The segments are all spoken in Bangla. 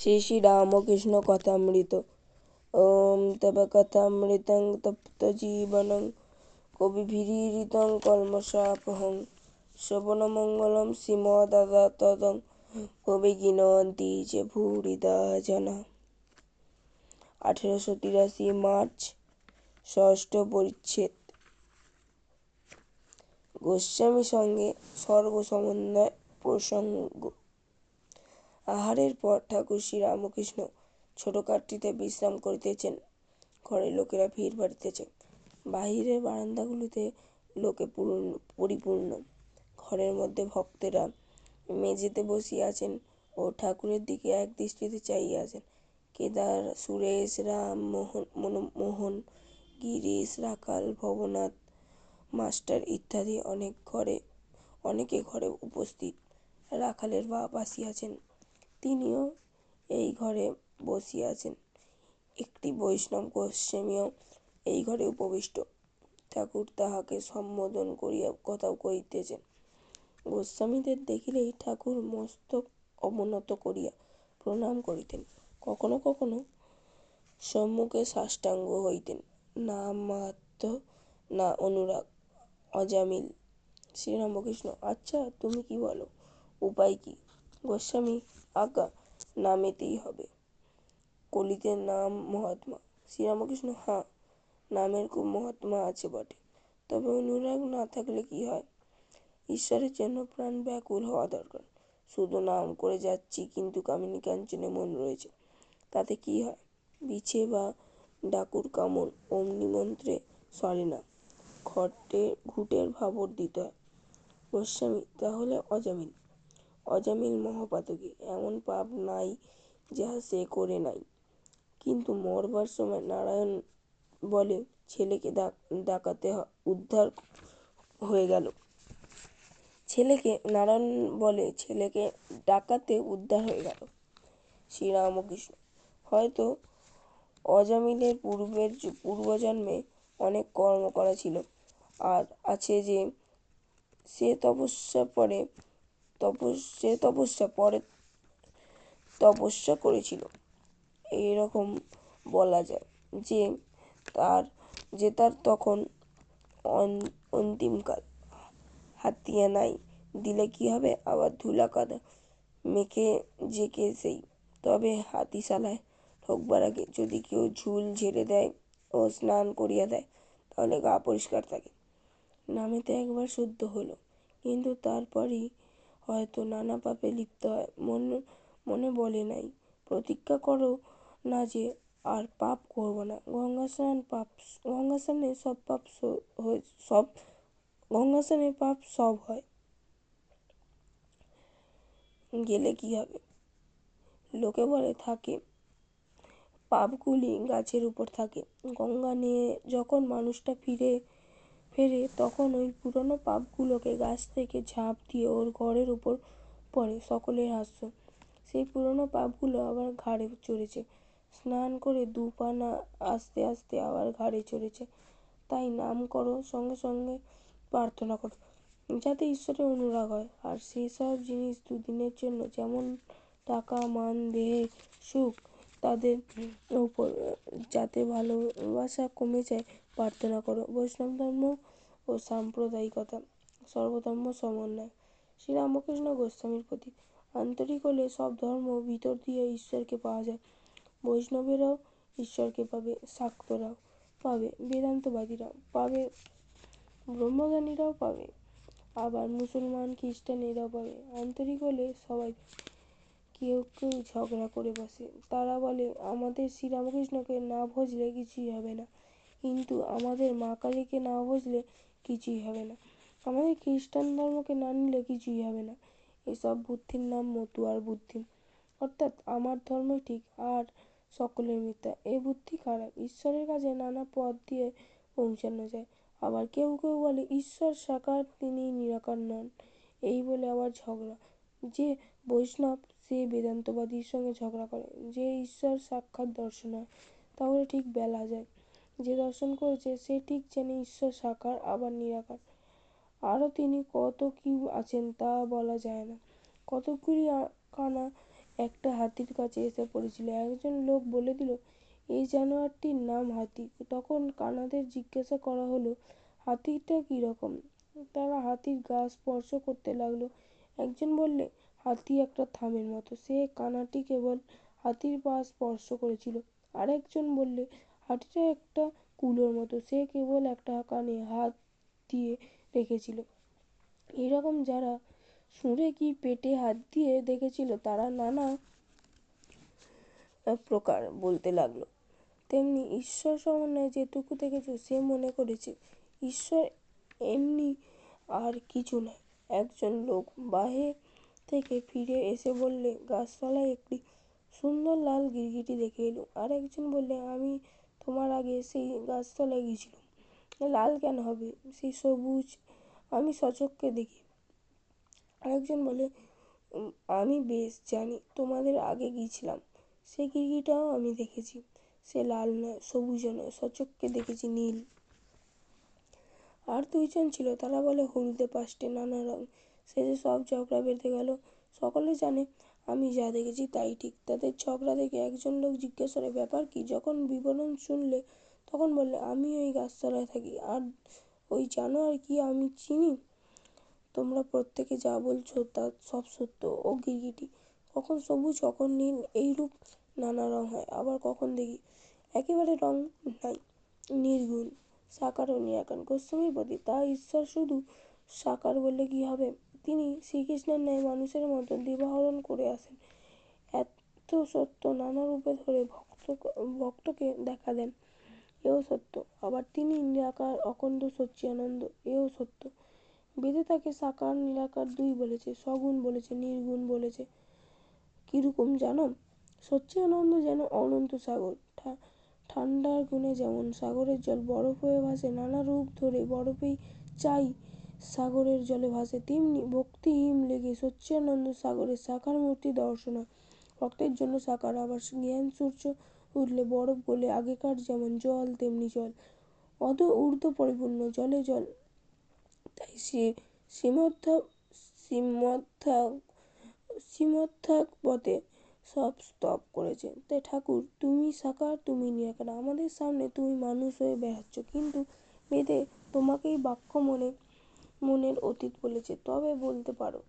শ্রী শ্রী রামকৃষ্ণ কথামৃত ওম তব কথামৃতং তপ্ত জীবনং কবিভিরীরিতং কলমশাপহং শ্রবণমঙ্গলম কবি গিনন্তি চ ভূরিদা জনা আঠেরোশো তিরাশি মার্চ ষষ্ঠ পরিচ্ছেদ গোস্বামী সঙ্গে স্বর্গ সমন্বয় প্রসঙ্গ আহারের পর ঠাকুর শ্রীরামকৃষ্ণ ছোট কাঠটিতে বিশ্রাম করিতেছেন। ঘরের লোকেরা ভিড় বাড়িতেছে। বাহিরের বারান্দাগুলিতে লোকে পরিপূর্ণ। ঘরের মধ্যে ভক্তেরা মেঝেতে বসিয়া আছেন ও ঠাকুরের দিকে এক দৃষ্টিতে চাহিয়া আছেন। কেদার, সুরেশ, রাম, মোহন মোহন, গিরিশ রাখাল ভবনাথ, মাস্টার ইত্যাদি অনেক ঘরে, অনেকে ঘরে উপস্থিত। রাখালের বাপ আসিয়াছেন। তিনিও এই ঘরে বসিয়াছেন। একটি বৈষ্ণব গোস্বামীও এই ঘরে উপবিষ্ট। ঠাকুর তাহাকে সম্বোধন করিয়া কথা কহিতেছেন। গোস্বামীদের দেখিলেই ঠাকুর মস্তক অবনত করিয়া প্রণাম করিতেন। কখনো কখনো সম্মুখে সাষ্টাঙ্গ হইতেন। না মাহাত্ম্য, না অনুরাগ, অজামিল। শ্রীরামকৃষ্ণ আচ্ছা তুমি কি বলো? উপায় কি? গোস্বামী আজ্ঞা নামেতেই হবে। কলিতে নাম মহাত্মা। শ্রীরামকৃষ্ণ, হাঁ, নামের খুব মহাত্মা আছে বটে। তবে অনুরাগ না থাকলে কি হয়? ঈশ্বরের জন্য প্রাণ ব্যাকুল হওয়া দরকার। শুধু নাম করে যাচ্ছি, কিন্তু কামিনী কাঞ্চনে মন রয়েছে। তাতে কি হয়? বিছে বা ডাকুর কামড় অমনি মন্ত্রে সরে না। ঘটে ঘুটের ভাবর দিতে হয়। গোস্বামী, তাহলে অজামিল অজামিল মহাপাতকী এমন পাপ নাই যাহা সে করে নাই। কিন্তু মরবার সময় নারায়ণ বলে, ছেলেকে ডাকাতে উদ্ধার হয়ে গেল। ছেলেকে, নারায়ণ বলে, ছেলেকে ডাকাতে উদ্ধার হয়ে গেল। শ্রীরামকৃষ্ণ। হয়তো অজামিলের পূর্বের পূর্বজন্মে অনেক কর্ম করা ছিল। আর আছে যে, সে তপস্যা পরে সে তপস্যা পরে তপস্যা করেছিল। এইরকম বলা যায় যে তার যে তার তখন অন্তিমকাল হাতিয়া নাই, দিলে কি হবে? আবার ধুলা কাদা মেখে জেকে সেই। তবে হাতিশালায় ঢোকবার আগে যদি কেউ ঝুল ঝেড়ে দেয় ও স্নান করিয়ে দেয়, তাহলে গা পরিষ্কার থাকে। নামেতে একবার শুদ্ধ হলো, কিন্তু তারপরই হয়তো নানা পাপে লিপ্ত হয়। মন, মনে বলে নাই। প্রতিজ্ঞা করো না যে আর পাপ করব না। গঙ্গা স্নান পাপ গঙ্গা স্নানে সব পাপ সব গঙ্গা স্নানে পাপ সব হয়। গেলে কি হবে? লোকে বলে থাকে, পাপগুলি গাছের উপর থাকে। গঙ্গা নিয়ে যখন মানুষটা ফিরে ফেরে তখন ওই পুরনো পাপগুলোকে গাছ থেকে ঝাঁপ দিয়ে ওর ঘরের উপর পড়ে সকলের হাস্য। সেই পুরনো পাপগুলো আবার ঘাড়ে চড়েছে। স্নান করে দু আস্তে আস্তে আবার ঘাড়ে চড়েছে। তাই নাম করো, সঙ্গে সঙ্গে প্রার্থনা করো, যাতে ঈশ্বরের অনুরাগ হয়। আর সেই সব জিনিস দুদিনের জন্য যেমন টাকা, মান দেহের সুখ তাদের উপর, যাতে ভালোবাসা কমে যায়। প্রার্থনা করো, বৈষ্ণব ধর্ম ও সাম্প্রদায়িকতা, সর্বধর্ম সমন্বয়। শ্রী রামকৃষ্ণ গোস্বামীর প্রতি আন্তরিক হলে সব ধর্ম ভিতর দিয়ে ঈশ্বরকে পাওয়া যায়। বৈষ্ণবেরাও ঈশ্বরকে পাবে শাক্তরাও পাবে, বেদান্তবাদীরাও পাবে, ব্রহ্মজ্ঞানীরাও পাবে, আবার মুসলমান খ্রিস্টান এরাও পাবে। আন্তরিক হলে সবাই কেউ কেউ ঝগড়া করে বসে। তারা বলে, আমাদের শ্রীরামকৃষ্ণকে না ভজলে কিছুই হবে না। কিন্তু আমাদের মা কালীকে না ভজলে কিছুই হবে না। আমাদের খ্রিস্টান ধর্মকে না নিলে কিছুই হবে না। এসব বুদ্ধির নাম মতুয়ার বুদ্ধি। অর্থাৎ আমার ধর্ম ঠিক আর সকলের মিথ্যা। এ বুদ্ধি খারাপ। ঈশ্বরের কাছে নানা পথ দিয়ে পৌঁছানো যায়। আবার কেউ কেউ বলে, ঈশ্বর সাকার, তিনি নিরাকার নন। এই বলে আবার ঝগড়া। যে বৈষ্ণব সে বেদান্তবাদীর সঙ্গে ঝগড়া করে। যে ঈশ্বর সাক্ষাৎ দর্শন হয়, তাহলে ঠিক বেলা যায়। যে দর্শন করেছে, সে ঠিক জানে ঈশ্বর সাকার আবার নিরাকার। আরও তিনি কত কী আছেন তা বলা যায় না। কতকগুলি কানা একটা হাতির কাছে এসে পড়েছিল। একজন লোক বলে দিল এই জানোয়ারটির নাম হাতি। তখন কানাদের জিজ্ঞাসা করা হলো, হাতিটা কীরকম? তারা হাতির গা স্পর্শ করতে লাগল। একজন বললে হাতি একটা থামের মতো। সে কানাটি কেবল হাতির পা স্পর্শ করেছিল। আরেকজন বললে, হাতিটা একটা কুলোর মতো। সে কেবল একটা কানে হাত দিয়ে রেখেছিল। এরকম যারা শুঁড়ে কি পেটে হাত দিয়ে দেখেছিল, তারা নানা প্রকার বলতে লাগল। তেমনি ঈশ্বর সমন্বয়ে যেটুকু দেখেছে, সে মনে করেছে, ঈশ্বর এমনি আর কিছু নয়। একজন লোক বাহে থেকে ফিরে এসে বললে, গাছতলায় একটি সুন্দর লাল গিরগিটি দেখে এলুম আর একজন বললে, আমি তোমার আগে সেই গাছতলায় গেছিলুম লাল কেন হবে? সেই সবুজ আমি সচক্ষে দেখি। আরেকজন বলে আমি বেশ জানি, তোমাদের আগে গিয়েছিলাম। সেই গিরগিটাও আমি দেখেছি। সে লাল নয়, সবুজও নয় সচক্ষে দেখেছি নীল। আর দুইজন ছিল, তারা বলে, হলুদে পাঁচটে নানা রং শেষে সব ঝগড়া বেঁধে গেল, সকলে জানে আমি যা দেখেছি তাই ঠিক। তাদের ঝগড়া দেখে একজন লোক জিজ্ঞেস করে, ব্যাপার কি? যখন বিবরণ শুনলে তখন বললে, আমি ওই গাছতলায় থাকি। আর ওই জানোয়ার কি আমি চিনি? তোমরা প্রত্যেকে যা বলছো তা সব সত্য। ও গিরগিটি। কখন সবুজ, কখন নীল, এইরূপ নানা রং হয়। আবার কখন দেখি একেবারে রং নাই। নির্গুণ সাকার ও নিরাকার গোস্বামীর প্রতি তা ঈশ্বর শুধু সাকার বললে কি হবে? তিনি শ্রীকৃষ্ণের ন্যায় মানুষের মতো দেবাহরণ করে আসেন। এত সত্য, নানা রূপে ধরে ভক্ত, ভক্তকে দেখা দেন। এও সত্য। আবার তিনি নিরাকার, অখণ্ড, সচ্চিদানন্দ, এও সত্য। বেদে তাকে সাকার, নিরাকার দুই বলেছে, সগুণ বলেছে, নির্গুণ বলেছে। কীরকম জানো? সচ্চিদানন্দ যেন অনন্ত সাগর ঠান্ডার গুণে যেমন। সাগরের জল বরফ হয়ে ভাসে, নানা রূপ ধরে বরফেই চাই সাগরের জলে ভাসে তেমনি ভক্তিহীন লেগে সচ্চিদানন্দ সাগরের সাকার মূর্তি দর্শন ভক্তের জন্য সাকার আবার জ্ঞান সূর্য উঠলে বরফ গলে আগেকার যেমন জল, তেমনি জল। অদ ঊর্ধ্ব পরিপূর্ণ জলে জল। তাই সে শ্রীমদ্ধ শ্রীমদ্ভাগ পথে সব স্তব করেছে তাই ঠাকুর, তুমি সাকার তুমি নিরাকার। আমাদের সামনে তুমি মানুষ হয়ে বেড়াচ্ছ। কিন্তু বেদে তোমাকেই বাক্য মনে মনের অতীত বলেছে, তবে বলতে পারো,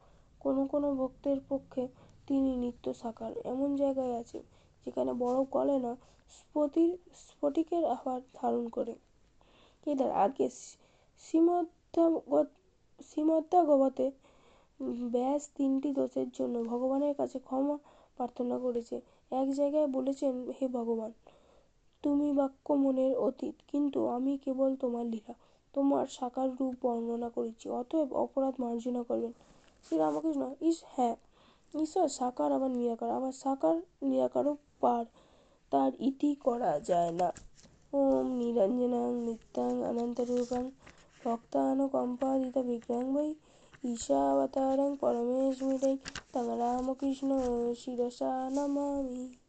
কোনো কোনো ভক্তের পক্ষে তিনি নিত্য সাকার। এমন জায়গায় আছে যেখানে বরফ গলে না স্ফটিক স্ফটিকের আকার ধারণ করে। কেদার আগে শ্রীমদ্ভাগবতে ব্যাস তিনটি দোষের জন্য ভগবানের কাছে ক্ষমা প্রার্থনা করেছে। এক জায়গায় বলেছেন, হে ভগবান, তুমি বাক্য মনের অতীত, কিন্তু আমি কেবল তোমার লীলা। তোমার সাকার রূপ বর্ণনা করেছি অতএব অপরাধ মার্জনা করবেন। শ্রীরামকৃষ্ণ ইস হ্যাঁ ঈশ্বর সাকার আবার নিরাকার, আবার সাকার নিরাকারও পার, তার ইতি করা যায় না। ওম নিরঞ্জনাং নিত্যাং অনন্তরূপাং ভক্তানুকম্পাদিতবিগ্রহং বৈ ঈশাবতারং পরমেশমিডৈ তং রামকৃষ্ণ শিরসা নমামি।